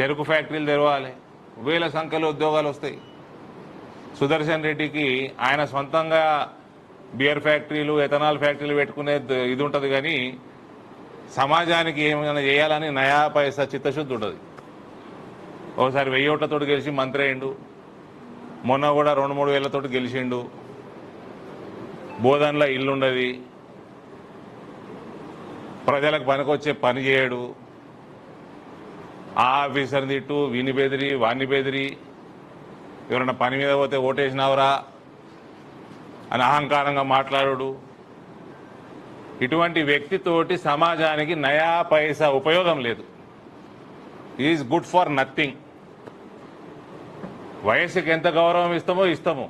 చెరుకు ఫ్యాక్టరీలు తెరవాలి. వేల సంఖ్యలో ఉద్యోగాలు వస్తాయి. సుదర్శన్ రెడ్డికి ఆయన సొంతంగా బియర్ ఫ్యాక్టరీలు ఎథనాల్ ఫ్యాక్టరీలు పెట్టుకునే ఇది ఉంటుంది కానీ సమాజానికి ఏమైనా చేయాలని నయా పైసా చిత్తశుద్ధి ఉంటుంది. ఒకసారి వెయ్యి ఓట్లతో గెలిచి మంత్రి అయిండు మొన్న కూడా రెండు మూడు వేలతో గెలిచిండు. బోధనలో ఇల్లుండది. ప్రజలకు పనికొచ్చే పని చేయడు. ఆ ఆఫీసర్ తిట్టు వీని బెదిరి వాణ్ణి బెదిరి. ఎవరైనా పని మీద పోతే ఓటేసినావరా అని అహంకారంగా మాట్లాడు ఇటువంటి వ్యక్తితోటి సమాజానికి నయా పైసా ఉపయోగం లేదు. ఈజ్ గుడ్ ఫర్ నథింగ్ వయసుకి ఎంత గౌరవం ఇస్తామో ఇస్తాము.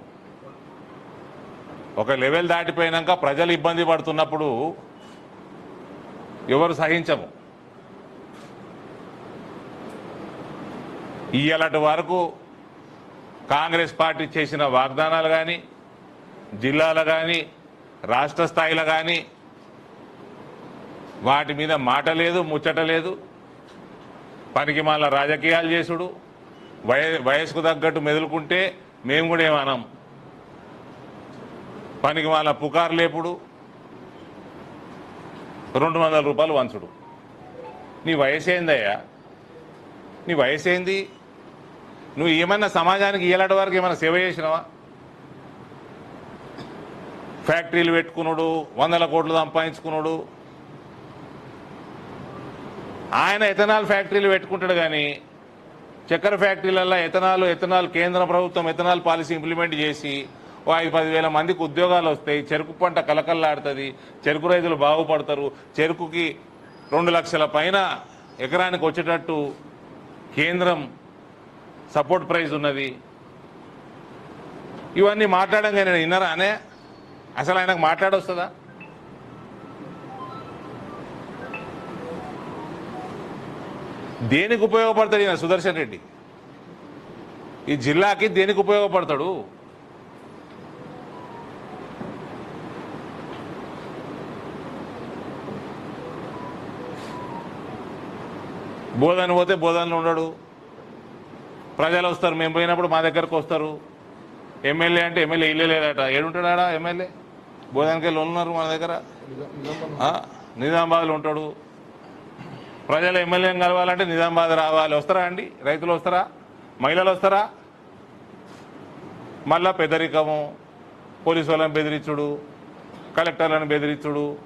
ఒక లెవెల్ దాటిపోయినాక ప్రజలు ఇబ్బంది పడుతున్నప్పుడు ఎవరు సహించము. ఇయ్యలటి వరకు కాంగ్రెస్ పార్టీ చేసిన వాగ్దానాలు కానీ జిల్లాలో కానీ రాష్ట్ర స్థాయిలో కానీ వాటి మీద మాట లేదు ముచ్చట లేదు. పనికి మళ్ళీ రాజకీయాలు చేసుడు. వయ వయసుకు తగ్గట్టు మెదులుకుంటే మేము కూడా ఏమనం. పనికి మళ్ళా పుకారు లేపుడు. రెండు వందల రూపాయలు వంచుడు. నీ వయసు ఏందయ్యా నీ వయసు ఏంది నువ్వు ఏమన్నా సమాజానికి ఇలాంటి వరకు ఏమైనా సేవ చేసినావా? ఫ్యాక్టరీలు పెట్టుకున్నాడు వందల కోట్లు సంపాదించుకున్నాడు. ఆయన ఎథనాల్ ఫ్యాక్టరీలు పెట్టుకుంటాడు కానీ చక్కెర ఫ్యాక్టరీలలో ఎథనాల్ ఎథనాల్ కేంద్ర ప్రభుత్వం ఎథనాల్ పాలసీ ఇంప్లిమెంట్ చేసి ఓ ఐదు పదివేల మందికి ఉద్యోగాలు వస్తాయి చెరుకు పంట కలకల్లాడుతుంది చెరుకు రైతులు బాగుపడతారు చెరుకుకి రెండు లక్షల పైన ఎకరానికి వచ్చేటట్టు కేంద్రం సపోర్ట్ ప్రైజ్ ఉన్నది ఇవన్నీ మాట్లాడంగా నేను విన్నరా? అనే? అసలు ఆయనకు మాట్లాడొస్తుందా? దేనికి ఉపయోగపడతాడు ఈయన సుదర్శన్ రెడ్డి? ఈ జిల్లాకి దేనికి ఉపయోగపడతాడు? బోధన పోతే బోధనలో ఉండడు ప్రజలు వస్తారు మేము పోయినప్పుడు మా దగ్గరకు వస్తారు. ఎమ్మెల్యే అంటే ఎమ్మెల్యే ఇల్లే లేదట. ఏడుంటాడా ఎమ్మెల్యే? బోధనకి వెళ్ళి ఉన్నారు మన దగ్గర? నిజామాబాద్లో ఉంటాడు. ప్రజలు ఎమ్మెల్యేని కలవాలంటే నిజామాబాద్ రావాలి. వస్తారా అండి? రైతులు వస్తారా? మహిళలు వస్తారా? మళ్ళా పెదరికము. పోలీసు వాళ్ళని బెదిరించుడు. కలెక్టర్లను బెదిరించుడు.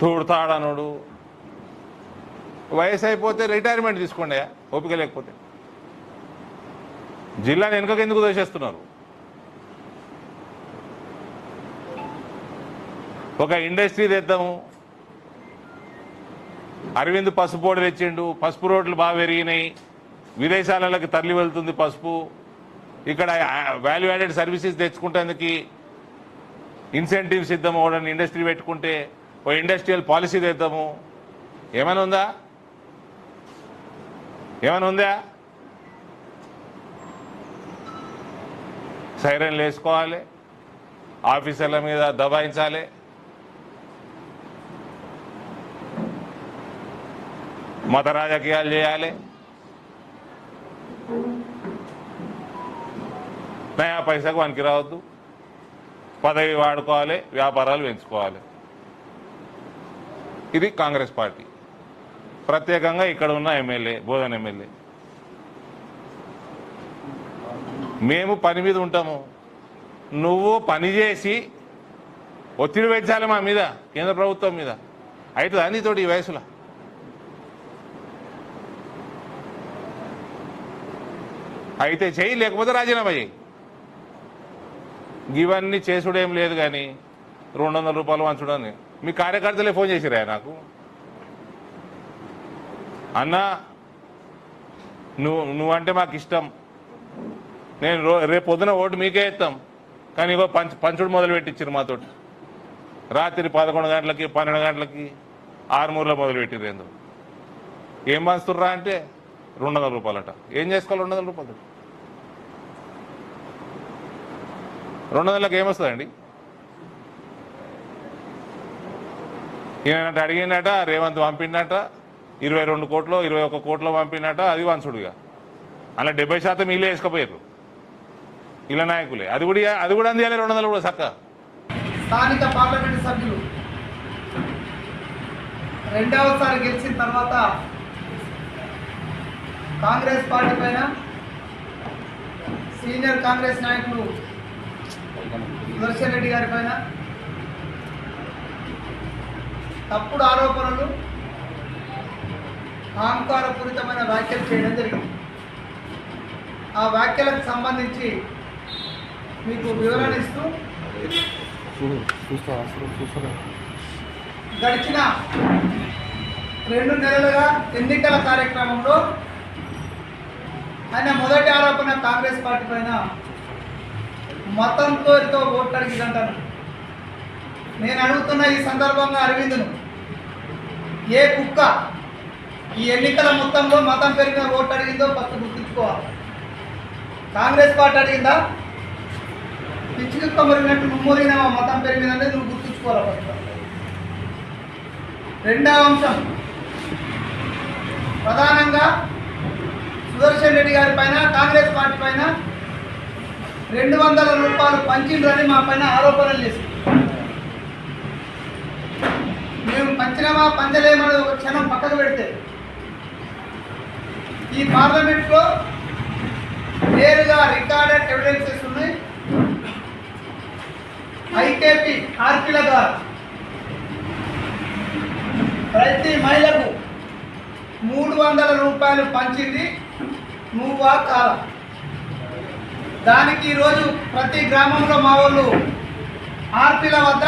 తూడుతాడనుడు. వయసు అయిపోతే రిటైర్మెంట్ తీసుకోండి ఓపిక లేకపోతే. జిల్లాని వెనుకకి ఎందుకు దోషేస్తున్నారు? ఒక ఇండస్ట్రీ తెద్దాము. అరవింద్ పసుపు పొడి తెచ్చిండు. పసుపు రోడ్లు బాగా పెరిగినాయి. విదేశాలకి తరలి వెళ్తుంది పసుపు. ఇక్కడ వాల్యూ యాడెడ్ సర్వీసెస్ తెచ్చుకుంటేందుకు ఇన్సెంటివ్స్ ఇద్దాము. ఒకడని ఇండస్ట్రీ పెట్టుకుంటే ఓ ఇండస్ట్రియల్ పాలసీ తెద్దాము. ఏమైనా ఉందా? ఏమైనా ఉందా సైరన్లు వేసుకోవాలి ఆఫీసర్ల మీద దబాయించాలి. మత రాజకీయాలు చేయాలి. నయా పైసకు వనికి రావద్దు పదవి వాడుకోవాలి వ్యాపారాలు పెంచుకోవాలి. ఇది కాంగ్రెస్ పార్టీ. ప్రత్యేకంగా ఇక్కడ ఉన్న ఎమ్మెల్యే బోధన ఎమ్మెల్యే. మేము పని మీద ఉంటాము. నువ్వు పని చేసి ఒత్తిడి పెంచాలి మా మీద కేంద్ర ప్రభుత్వం మీద. అవుతుందా నీతోటి ఈ వయసులో? అయితే చెయ్యి లేకపోతే రాజీనామా చేయి ఇవన్నీ చేసుడేం లేదు కానీ రెండు వందల రూపాయలు వంచుడని మీ కార్యకర్తలే ఫోన్ చేసిరా నాకు? అన్నా నువ్వు నువ్వంటే మాకు ఇష్టం నేను రో రేపు పొద్దున ఓటు మీకే ఇస్తాం. కానీ ఇగో పంచ పంచుడు మొదలు పెట్టించారు మాతోటి. రాత్రి పదకొండు గంటలకి పన్నెండు గంటలకి ఆరుమూరులో మొదలు పెట్టిరు ఏందో. ఏం పంచుతుర్రా అంటే రెండు వందల రూపాయలట. ఏం చేసుకోవాలి రెండు వందల రూపాయలు? రెండు వందలకి ఏమొస్తుందండి ఈయనట అడిగిందట రేవంత్ పంపిండట ఇరవై రెండు కోట్లు ఇరవై ఒక్క కోట్లు పంపినట అది వంచుడుగా అలా డెబ్బై శాతం వీళ్ళే వేసుకపోయారు ఇలా నాయకులే. అది కూడా అది కూడా అందియాలి రెండు వందలు కూడా చక్క స్థానిక పార్లమెంట్ సభ్యులు. రెండవసారి గెలిచిన తర్వాత కాంగ్రెస్ పార్టీ పైన సీనియర్ కాంగ్రెస్ నాయకులు సుదర్శన్ రెడ్డి గారి పైన తప్పుడు ఆరోపణలు అహంకారపూరితమైన వ్యాఖ్యలు చేయడం జరిగింది. ఆ వ్యాఖ్యలకు సంబంధించి మీకు వివరణ ఇస్తూ గడిచిన రెండు నెలలుగా ఎన్నికల కార్యక్రమంలో ఆయన మొదటి ఆరోపణ కాంగ్రెస్ పార్టీ పైన మతంతో ఎంతో ఓట్లు అడిగిందంటాను నేను అడుగుతున్న ఈ సందర్భంగా అరవిందును ఏ కుక్క ఈ ఎన్నికల మొత్తంలో మతం పెరిగిన ఓటు అడిగిందో ఫస్ట్ గుర్తుంచుకోవాలి. కాంగ్రెస్ పార్టీ అడిగిందా? పిచ్చి కుక్క మురిగినట్టు మతం పెరిగిందనేది నువ్వు గుర్తుంచుకోవాలి ఫస్ట్. రెండవ అంశం. ప్రధానంగా సుదర్శన్ రెడ్డి గారి పైన కాంగ్రెస్ పార్టీ పైన రెండు వందల రూపాయలు పంచిండ్రని మా పైన ఆరోపణలు చేసి మేము పంచినమా పంచలేమని ఒక క్షణం పక్కకు పెడితే ఈ పార్లమెంట్లో నేరుగా రికార్డెడ్ ఎవిడెన్సెస్ ఉన్నాయి. ఐకేపీ ఆర్పిల ప్రతి మహిళకు మూడు వందల రూపాయలు పంచింది నువ్వా కాల దానికి ఈరోజు ప్రతి గ్రామంలో మా వాళ్ళు ఆర్పిల వద్ద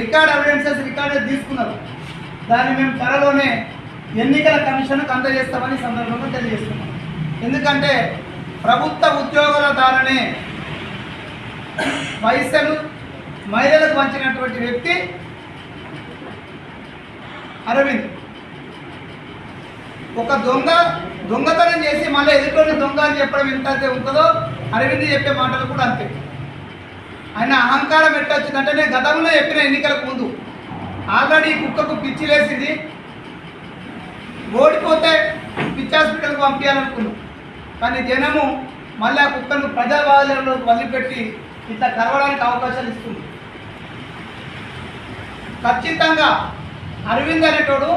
రికార్డ్ ఎవిడెన్సెస్ రికార్డెడ్ తీసుకున్నారు. దాన్ని మేము త్వరలోనే ఎన్నికల కమిషన్కు అందజేస్తామని సందర్భంగా తెలియజేస్తున్నాం. ఎందుకంటే ప్రభుత్వ ఉద్యోగుల ద్వారానే పైసలు మహిళలకు పంచినటువంటి వ్యక్తి అరవింద్. ఒక దొంగ దొంగతనం చేసి మళ్ళీ ఎదుటి దొంగ అని చెప్పడం ఎంత అయితే ఉంటుందో అరవింద్ చెప్పే మాటలు కూడా అంతే. ఆయన అహంకారం ఎట్టొచ్చిందంటే నేను గతంలో చెప్పిన ఎన్నికలకు ముందు. ఆల్రెడీ కుక్కకు పిచ్చి లేసింది. ఓడిపోతే పిచ్చి హాస్పిటల్కి పంపించాలనుకున్నాం. కానీ జనము మళ్ళీ ఆ కుక్కను ప్రజావాదంలో వదిలిపెట్టి ఇట్లా కలవడానికి అవకాశాలు ఇస్తుంది. ఖచ్చితంగా అరవింద్ అనేటోడు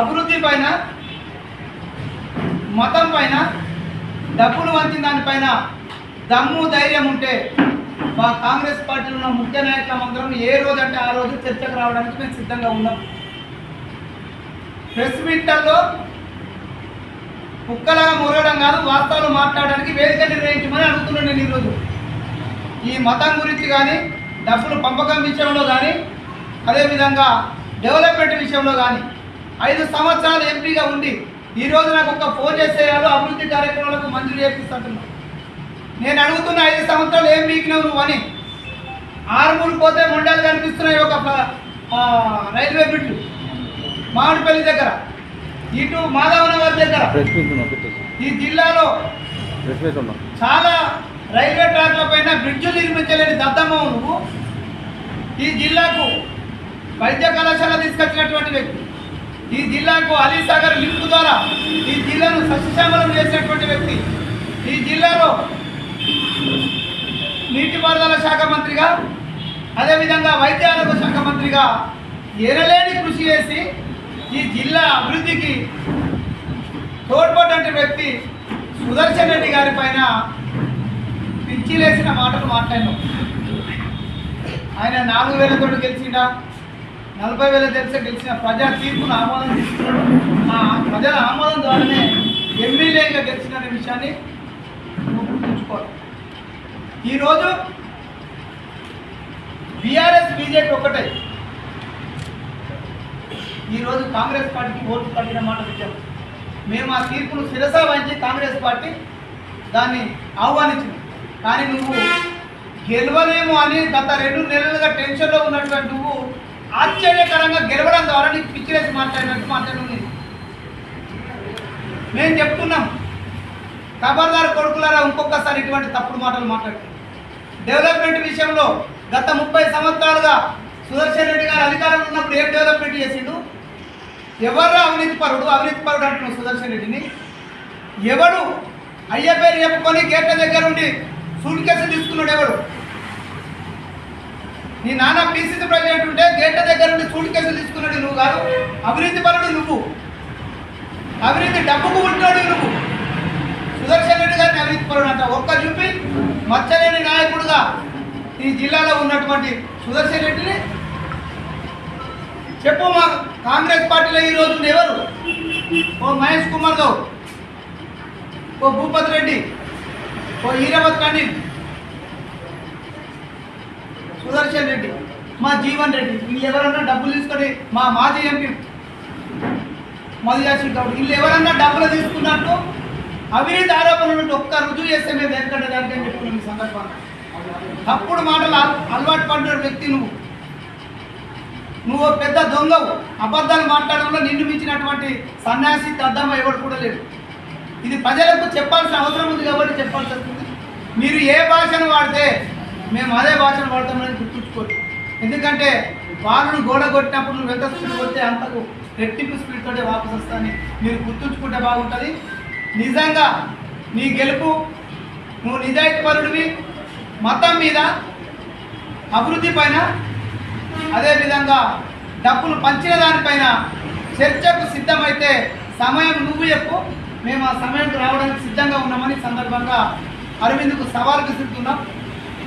అభివృద్ధి పైన మతం పైన డబ్బులు వంచిన దానిపైన దమ్ము ధైర్యం ఉంటే మా కాంగ్రెస్ పార్టీలో ఉన్న ముఖ్య నాయకులందరం ఏ రోజు అంటే ఆ రోజు చర్చకు రావడానికి మేము సిద్ధంగా ఉన్నాం. ప్రెస్ మీట్లలో కుక్కలాగా మురగడం కాదు వాస్తవాలు మాట్లాడడానికి వేదిక నిర్ణయించమని అడుగుతున్నాను నేను ఈరోజు. ఈ మతం గురించి కానీ డబ్బులు పంపకం విషయంలో కానీ అదేవిధంగా డెవలప్మెంట్ విషయంలో కానీ ఐదు సంవత్సరాలు ఎంపీగా ఉండి ఈరోజు నాకు ఒక ఫోన్ చేసేయాలో అభివృద్ధి కార్యక్రమాలకు మంజూరు చేపిస్తుంటున్నాను నేను అడుగుతున్న ఐదు సంవత్సరాలు ఏం పీకినావు నువ్వు అని. ఆరుమూరు పోతే మొండాలు కనిపిస్తున్నాయి ఒక ప- రైల్వే బ్రిడ్జ్ మామిడిపల్లి దగ్గర ఇటు మాధవనగర్ దగ్గర. ఈ జిల్లాలో చాలా రైల్వే ట్రాక్ల పైన బ్రిడ్జులు నిర్మించలేని దద్దమ్మ నువ్వు ఈ జిల్లాకు వైద్య కళాశాల తీసుకొచ్చినటువంటి వ్యక్తి. ఈ జిల్లాకు అలీసాగర్ లింక్ ద్వారా ఈ జిల్లాను సస్యశ్యామలం చేసినటువంటి వ్యక్తి. ఈ జిల్లాలో నీటిపారుదల శాఖ మంత్రిగా అదేవిధంగా వైద్య ఆరోగ్య శాఖ మంత్రిగా ఎనలేని కృషి చేసి ఈ జిల్లా అభివృద్ధికి తోడ్పడ్డ వ్యక్తి సుదర్శన్ రెడ్డి గారి పైన పిచ్చిలేసిన మాటలు మాట్లాడినాం. ఆయన నాలుగు వేల వేలతో గెలిచిండా? నలభై వేల తెలిసి గెలిచిన ప్రజా తీర్పును ఆమోదం తీసుకున్నాడు. ఆ ప్రజల ఆమోదం ద్వారానే ఎమ్మెల్యేగా గెలిచిన అనే విషయాన్ని గుర్తుంచుకోవాలి. ఈరోజు బీఆర్ఎస్ బీజేపీ ఒక్కటే. ఈరోజు కాంగ్రెస్ పార్టీకి ఓట్లు పడిన మాట విషయం మేము ఆ తీర్పును శిరస వహించి కాంగ్రెస్ పార్టీ దాన్ని ఆహ్వానించింది. కానీ నువ్వు గెలవలేము అని గత రెండు నెలలుగా టెన్షన్లో ఉన్నటువంటి నువ్వు ఆశ్చర్యకరంగా గెలవడం ద్వారా నీకు పిచ్చిరేసి మాట్లాడినట్టు మాట్లాడు మేము చెప్తున్నాం. ఖబర్దారు కొడుకులారా ఇంకొకసారి ఇటువంటి తప్పుడు మాటలు మాట్లాడు డెవలప్మెంట్ విషయంలో గత ముప్పై సంవత్సరాలుగా సుదర్శన్ రెడ్డి గారు అధికారంలో ఉన్నప్పుడు ఏం డెవలప్మెంట్ చేసిండు? ఎవరు అవినీతి పరుడు? అవినీతి పరుడు అంటున్నావు సుదర్శన్ రెడ్డిని. ఎవడు అయ్య పేరు చెప్పుకొని గేట్ల దగ్గర ఉండి సూట్ కేసులు తీసుకున్నాడు ఎవడు? నీ నాన్న పీసీసీ ప్రెసిడెంట్ ఉంటే గేట్ల దగ్గర ఉండి సూట్ కేసులు తీసుకున్నాడు నువ్వు కాదు. అవినీతి పరుడు నువ్వు. అవినీతి డబ్బుకు ఉంటున్నాడు నువ్వు. సుదర్శన్ రెడ్డి గారిని అవినీతి పరుడు అంట. ఒక్క చూపి మచ్చలేని నాయకుడుగా ఈ జిల్లాలో ఉన్నటువంటి సుదర్శన్ రెడ్డిని చెప్పు మా కాంగ్రెస్ పార్టీలో ఈ రోజు ఎవరు? ఓ మహేష్ కుమార్ గౌడ్ ఓ భూపతి రెడ్డి ఓ ఈరవత్ రెడ్డి సుదర్శన్ రెడ్డి మా జీవన్ రెడ్డి. వీళ్ళు ఎవరన్నా డబ్బులు తీసుకొని మా మాజీ ఎంపీ మధుయాసి గౌడ్ వీళ్ళు ఎవరన్నా డబ్బులు తీసుకున్నట్టు అవినీతి ఆరోపణలు ఒక్క రుజువు చేస్తే మేము వెంకట గారికి అని చెప్పుకున్నాం ఈ సందర్భంగా. తప్పుడు మాటలు అలవాటు పడిన వ్యక్తి నువ్వు. నువ్వు పెద్ద దొంగవు. అబద్ధాలు మాట్లాడడంలో నిన్ను మించినటువంటి సన్యాసి తద్దమ్మ ఎవడు కూడా లేడు. ఇది ప్రజలకు చెప్పాల్సిన అవసరం ఉంది కాబట్టి చెప్పాల్సి వస్తుంది మీరు ఏ భాషను వాడితే మేము అదే భాషను వాడతామని గుర్తుంచుకోండి. ఎందుకంటే వాళ్ళను గోడ కొట్టినప్పుడు నువ్వు ఎంత స్పీడ్ కొడితే అంతకు రెట్టింపు స్పీడ్తోటే వాపసు వస్తాని మీరు గుర్తుంచుకుంటే బాగుంటుంది. నిజంగా నీ గెలుపు నువ్వు నిజాయితీపరుడివి. మతం మీద అభివృద్ధి పైన అదేవిధంగా డబ్బులు పంచిన దానిపైన చర్చకు సిద్ధమైతే సమయం నువ్వు చెప్పు. మేము ఆ సమయంకు రావడానికి సిద్ధంగా ఉన్నామని సందర్భంగా అరవింద్కు సవాల్ విసురుతున్నాం